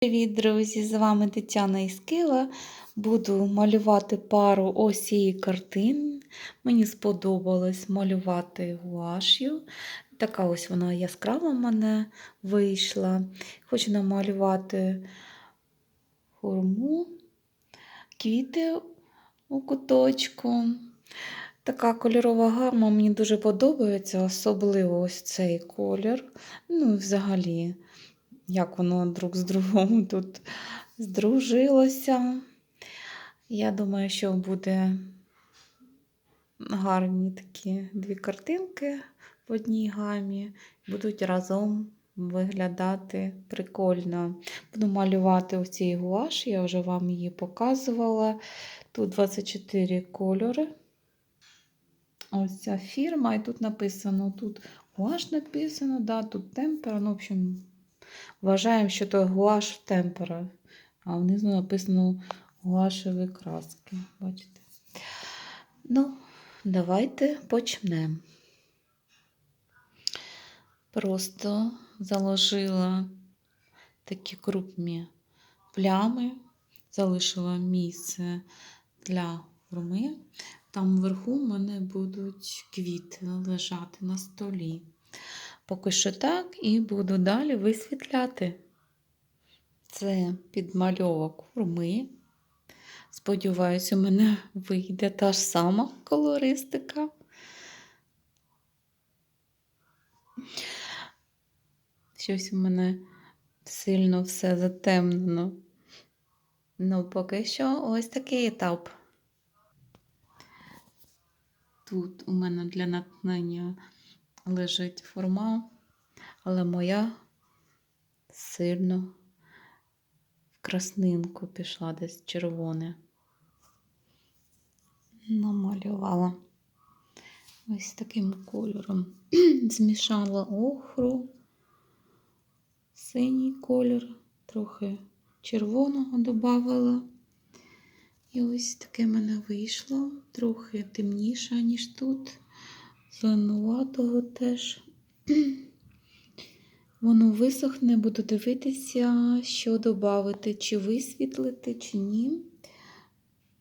Привіт, друзі! З вами Тетяна Іскила. Буду малювати пару ось цієї картин. Мені сподобалось малювати гуаш'ю. Така ось вона яскрава в мене вийшла. Хочу намалювати хурму, квіти у куточку. Така кольорова гама мені дуже подобається, особливо ось цей колір. Ну, взагалі як воно друг з другом тут здружилося. Я думаю, що буде гарні такі дві картинки в одній гамі, будуть разом виглядати прикольно. Буду малювати цей гуаш, я вже вам її показувала. Тут 24 кольори. Ось ця фірма, і тут написано, тут гуаш написано, да, тут темпера, ну, в общем, Вважаємо, що то гуаш темпера, а внизу написано гуашеві краски. Бачите? Ну, давайте почнемо. Просто заложила такі крупні плями, залишила місце для форми. Там вверху в мене будуть квіти лежати на столі. Поки що так, і буду далі висвітляти. Це підмальовок форми. Сподіваюсь, у мене вийде та ж сама колористика. Щось у мене сильно все затемнено. Ну, поки що ось такий етап. Тут у мене для натхнення лежить форма, але моя сильно в краснинку пішла десь червоне. Намалювала ось таким кольором. Змішала охру, синій колір, трохи червоного додавала. І ось таке мене вийшло, трохи темніше, ніж тут зеленуватого теж. Воно висохне, буду дивитися, що додати, чи висвітлити, чи ні.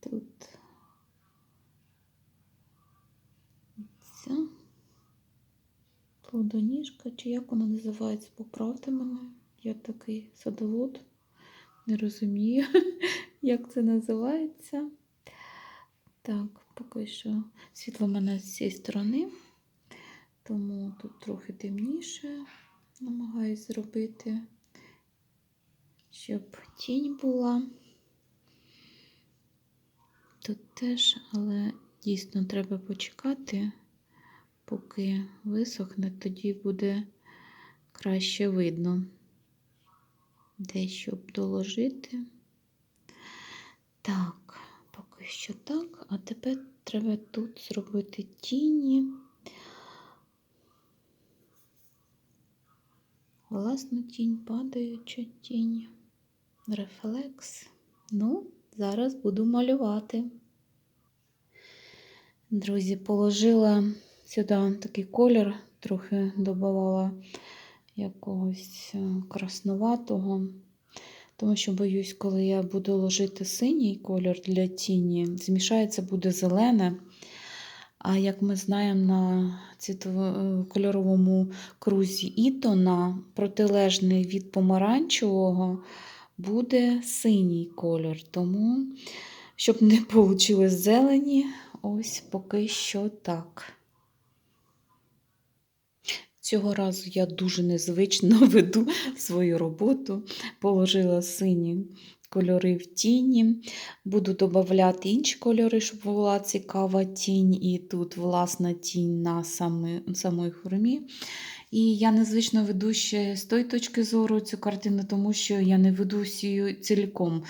Тут ця плодоніжка, чи як вона називається, поправте мене. Я такий садовод, не розумію, як це називається. Так, поки що світло в мене з цієї сторони, тому тут трохи темніше намагаюсь зробити, щоб тінь була. Тут теж, але дійсно треба почекати, поки висохне, тоді буде краще видно, де щоб доложити. Так, поки що так, а тепер треба тут зробити тіні. Власну тінь, падаюча тінь, рефлекс. Ну, зараз буду малювати. Друзі, положила сюди такий колір, трохи додавала якогось е, краснуватого, тому що боюсь, коли я буду ложити синій колір для тіні, змішається буде зелене. А як ми знаємо, на цвітово- кольоровому крузі Ітона протилежний від помаранчевого буде синій колір. Тому, щоб не вийшло зелені, ось поки що так. Цього разу я дуже незвично веду свою роботу. Положила сині кольори в тіні. Буду додавати інші кольори, щоб була цікава тінь. І тут власна тінь на самій, самій формі. І я незвично веду ще з тої точки зору цю картину, тому що я не веду її цілком.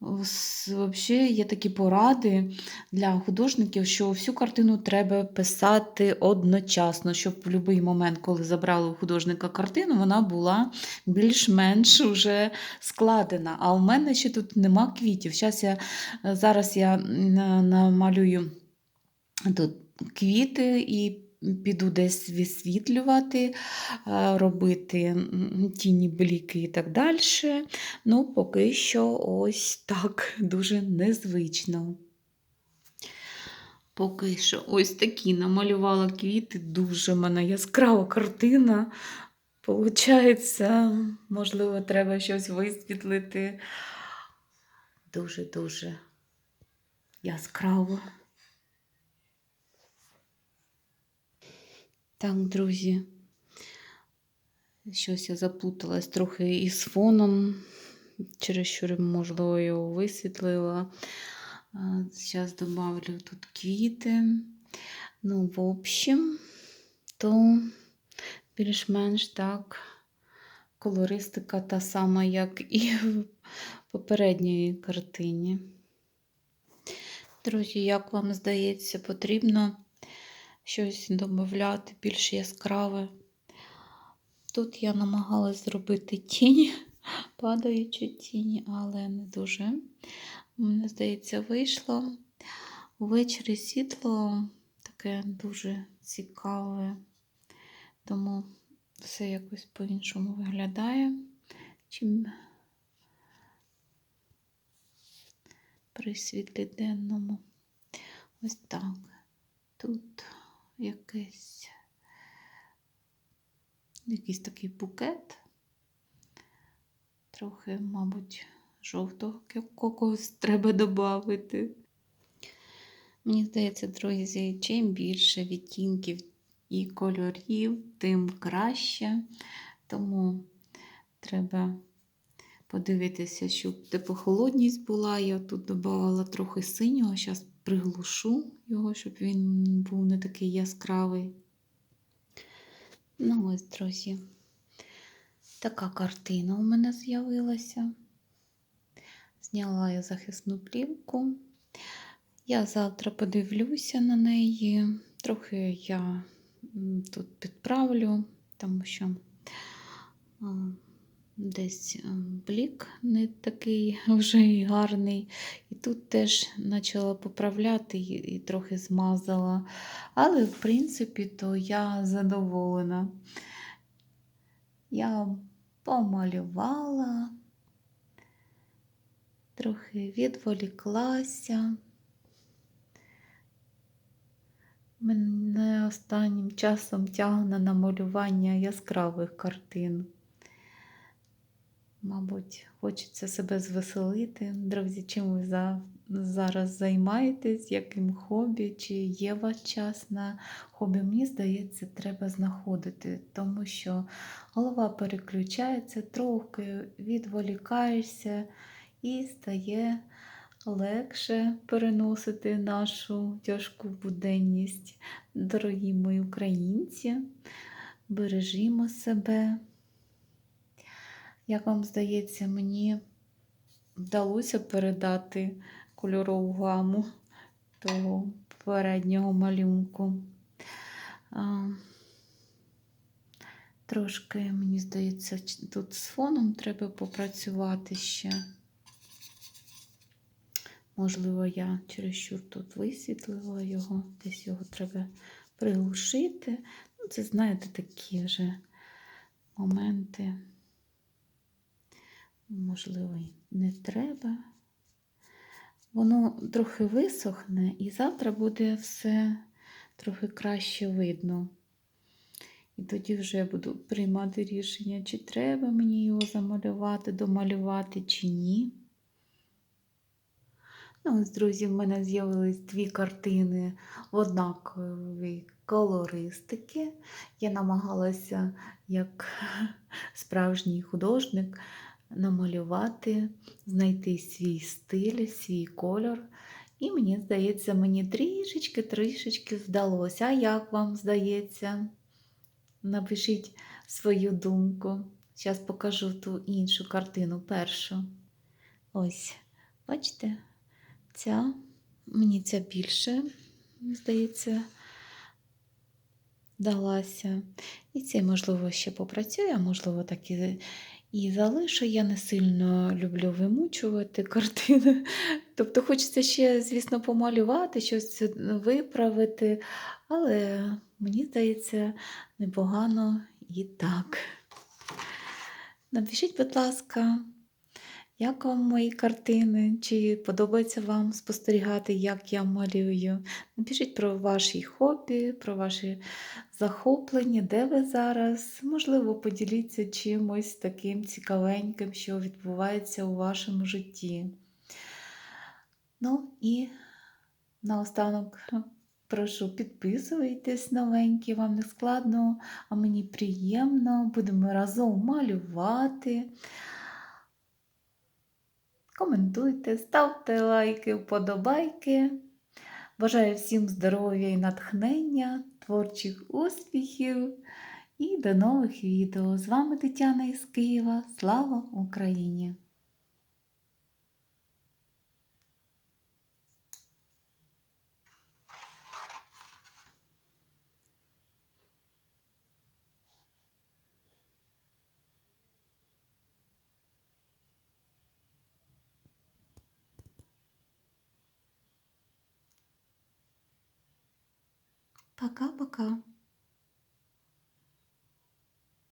Взагалі є такі поради для художників, що всю картину треба писати одночасно, щоб в будь-який момент, коли забрали у художника картину, вона була більш-менш вже складена. А у мене ще тут нема квітів. Зараз я, зараз я намалюю тут квіти і піду десь висвітлювати, робити тіні бліки і так далі. Ну, поки що ось так дуже незвично. Поки що ось такі намалювала квіти, дуже в мене яскрава картина. Получається, можливо, треба щось висвітлити. Дуже-дуже яскраво. Так, друзі, щось я заплуталась трохи із фоном, через що, можливо, його висвітлила. Зараз добавлю тут квіти. Ну, в общем, то більш-менш так, колористика та сама, як і в попередньої картині. Друзі, як вам здається, потрібно щось додати більш яскраве. Тут я намагалась зробити тінь, падаючу тінь, але не дуже. Мені здається, вийшло. Ввечері світло таке дуже цікаве, тому все якось по-іншому виглядає, чим при світлі денному. Ось так. Тут якийсь, якийсь такий букет, трохи, мабуть, жовтого когось треба додати. Мені здається, друзі, чим більше відтінків і кольорів, тим краще. Тому треба подивитися, щоб теплохолодність була. Я тут додавала трохи синього, зараз приглушу його, щоб він був не такий яскравий. Ну, ось, друзі, така картина у мене з'явилася. Зняла я захисну плівку. Я завтра подивлюся на неї. Трохи я тут підправлю, тому що десь блік не такий вже гарний. І тут теж почала поправляти і трохи змазала. Але, в принципі, то я задоволена. Я помалювала, трохи відволіклася. Мене останнім часом тягне на малювання яскравих картин. Мабуть, хочеться себе звеселити. Друзі, чим ви за, зараз займаєтесь, яким хобі, чи є у вас час на хобі? Мені здається, треба знаходити, тому що голова переключається, трохи відволікаєшся і стає легше переносити нашу тяжку буденність. Дорогі мої українці, бережімо себе. Як вам здається, мені вдалося передати кольорову гаму того переднього малюнку. Трошки, мені здається, тут з фоном треба попрацювати ще. Можливо, я чересчур тут висвітлила його, десь його треба приглушити. Ну, Це, знаєте, такі вже моменти можливо, не треба. Воно трохи висохне, і завтра буде все трохи краще видно. І тоді вже буду приймати рішення, чи треба мені його замалювати, домалювати, чи ні. Ну, ось, друзі, в мене з'явились дві картини в однаковій колористики. Я намагалася, як справжній художник, намалювати, знайти свій стиль, свій кольор. І мені здається, мені трішечки-трішечки вдалося. А як вам здається? Напишіть свою думку. Зараз покажу ту іншу картину першу. Ось, бачите, ця, мені ця більше, здається, далася. І це, можливо, ще попрацює, а можливо, так і і залишу. Я не сильно люблю вимучувати картини. Тобто хочеться ще, звісно, помалювати, щось виправити, але мені здається, непогано і так. Напишіть, будь ласка, як вам мої картини? Чи подобається вам спостерігати, як я малюю? Напишіть про ваші хобі, про ваші захоплення, де ви зараз. Можливо, поділіться чимось таким цікавеньким, що відбувається у вашому житті. Ну і наостанок прошу підписуйтесь новенькі, вам не складно, а мені приємно. Будемо разом малювати. Коментуйте, ставте лайки, вподобайки. Бажаю всім здоров'я і натхнення, творчих успіхів і до нових відео. З вами Тетяна із Києва. Слава Україні! Пока-пока.